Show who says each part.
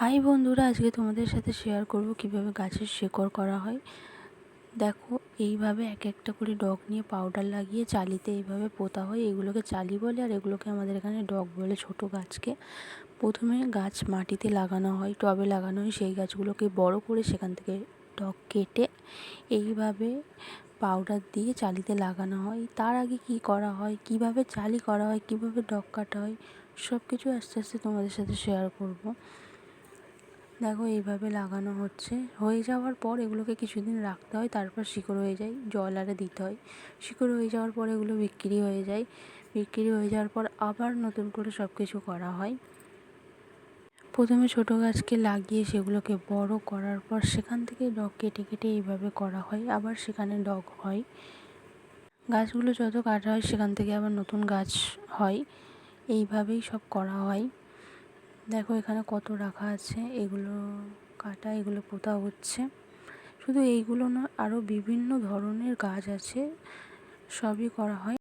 Speaker 1: High বন্ধুরা, আজকে তোমাদের সাথে শেয়ার করব কীভাবে গাছের শেকড় করা হয়। দেখো, এইভাবে এক একটা করে ডগ নিয়ে পাউডার লাগিয়ে চালিতে এইভাবে পোতা হয়। এগুলোকে চালি বলে আর এগুলোকে আমাদের এখানে ডগ বলে ছোট গাছকে। প্রথমে গাছ মাটিতে লাগানো হয়, টবে লাগানো হয়। সেই গাছগুলোকে বড় করে সেখান থেকে ডগ কেটে এইভাবে পাউডার দিয়ে চালিতে লাগানো হয়। তার আগে কি করা হয়, কীভাবে চালি করা হয়, কীভাবে ডগ কাটা হয় সব কিছু আস্তে আস্তে তোমাদের সাথে শেয়ার করব। দেখো এইভাবে লাগানো হচ্ছে। হয়ে যাওয়ার পর এগুলোকে কিছুদিন রাখতে হয়, তারপর শিকড় হয়ে যায়, জল আরে দিতে হয়। শিকড় হয়ে যাওয়ার পর এগুলো বিক্রি হয়ে যায়। বিক্রি হয়ে যাওয়ার পর আবার নতুন করে সব কিছু করা হয়। প্রথমে ছোটো গাছকে লাগিয়ে সেগুলোকে বড় করার পর সেখান থেকে ডগ কেটে কেটে এইভাবে করা হয়, আবার সেখানে ডগ হয়। গাছগুলো যত কাটা হয় সেখান থেকে আবার নতুন গাছ হয়। এইভাবেই সব করা হয়। দেখো এখানে কত রাখা আছে, এগুলো কাটা, এগুলো পোতা হচ্ছে। শুধু এইগুলো না আরও বিভিন্ন ধরনের গাছ আছে, সবই করা হয়।